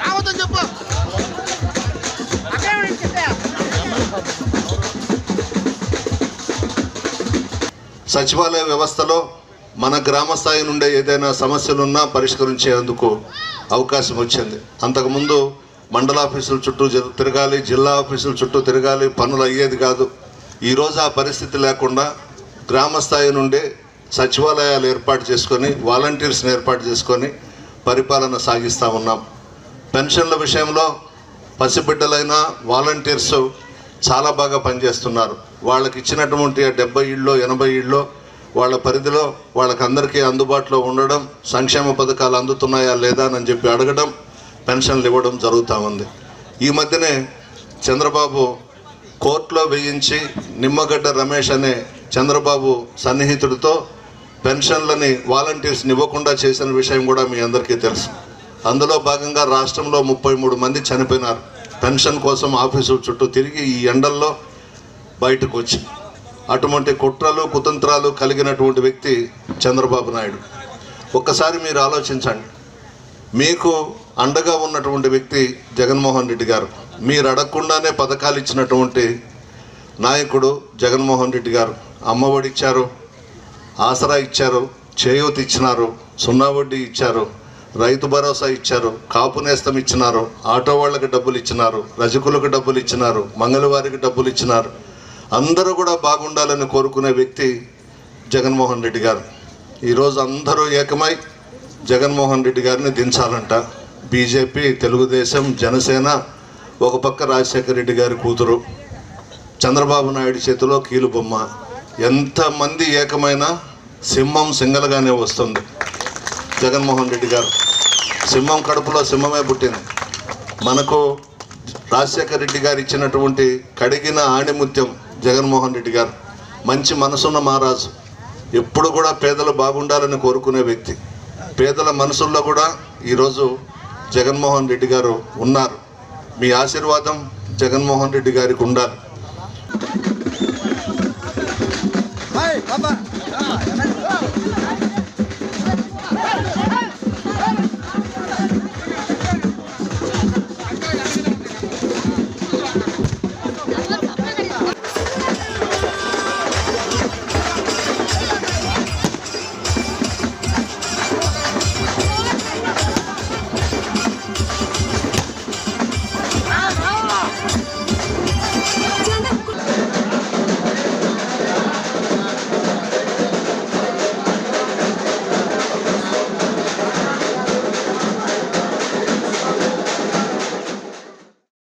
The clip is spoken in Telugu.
రావద్దని చెప్పు సచివాలయ వ్యవస్థలో మన గ్రామ స్థాయి నుండే ఏదైనా సమస్యలున్నా పరిష్కరించేందుకు అవకాశం వచ్చింది. అంతకుముందు మండల ఆఫీసుల చుట్టూ తిరగాలి జిల్లా ఆఫీసుల చుట్టూ తిరగాలి పనులు అయ్యేది కాదు. ఈరోజు ఆ పరిస్థితి లేకుండా గ్రామ స్థాయి నుండే సచివాలయాలు ఏర్పాటు చేసుకొని వాలంటీర్స్ని ఏర్పాటు చేసుకొని పరిపాలన సాగిస్తూ ఉన్నాం. పెన్షన్ల విషయంలో పసిబిడ్డలైన వాలంటీర్స్ చాలా బాగా పనిచేస్తున్నారు. వాళ్ళకి ఇచ్చినటువంటి ఆ డెబ్బై ఇళ్ళు ఎనభై ఇళ్ళు వాళ్ళ పరిధిలో వాళ్ళకందరికీ అందుబాటులో ఉండడం సంక్షేమ పథకాలు అందుతున్నాయా లేదా అని చెప్పి అడగడం పెన్షన్లు ఇవ్వడం జరుగుతూ ఉంది. ఈ మధ్యనే చంద్రబాబు కోర్టులో వేయించి నిమ్మగడ్డ రమేష్ అనే చంద్రబాబు సన్నిహితుడితో పెన్షన్లని వాలంటీర్స్ని ఇవ్వకుండా చేసిన విషయం కూడా మీ అందరికీ తెలుసు. అందులో భాగంగా రాష్ట్రంలో ముప్పై మూడు మంది చనిపోయినారు. పెన్షన్ కోసం ఆఫీసు చుట్టూ తిరిగి ఈ ఎండల్లో బయటకు వచ్చి అటువంటి కుట్రలు కుతంత్రాలు కలిగినటువంటి వ్యక్తి చంద్రబాబు నాయుడు. ఒక్కసారి మీరు ఆలోచించండి. మీకు అండగా ఉన్నటువంటి వ్యక్తి జగన్మోహన్ రెడ్డి గారు మీరు అడగకుండానే పథకాలు ఇచ్చినటువంటి నాయకుడు జగన్మోహన్ రెడ్డి గారు అమ్మఒడి ఇచ్చారు ఆసరా ఇచ్చారు చేయూత ఇచ్చినారు సున్నా వడ్డీ ఇచ్చారు రైతు భరోసా ఇచ్చారు కాపు నేస్తం ఇచ్చినారు ఆటో వాళ్ళకి డబ్బులు ఇచ్చినారు రజకులకు డబ్బులు ఇచ్చినారు మంగళవారికి డబ్బులు ఇచ్చినారు. అందరూ కూడా బాగుండాలని కోరుకునే వ్యక్తి జగన్మోహన్ రెడ్డి గారు. ఈరోజు అందరూ ఏకమై జగన్మోహన్ రెడ్డి గారిని దించాలంట. బీజేపీ తెలుగుదేశం జనసేన ఒక పక్క రాజశేఖర రెడ్డి గారి కూతురు. చంద్రబాబు నాయుడు చేతిలో కీలుబొమ్మ. ఎంతమంది ఏకమైన సింహం సింగల్గానే వస్తుంది. జగన్మోహన్ రెడ్డి గారు. సింహం కడుపులో సింహమే పుట్టింది. మనకు రాజశేఖర రెడ్డి గారు ఇచ్చినటువంటి కడిగిన ఆణిముత్యం జగన్మోహన్ రెడ్డి గారు. మంచి మనసున్న మహారాజు. ఎప్పుడు కూడా పేదలు బాగుండాలని కోరుకునే వ్యక్తి. పేదల మనసుల్లో కూడా ఈరోజు జగన్మోహన్ రెడ్డి గారు ఉన్నారు. మీ ఆశీర్వాదం జగన్మోహన్ రెడ్డి గారికి ఉండాలి.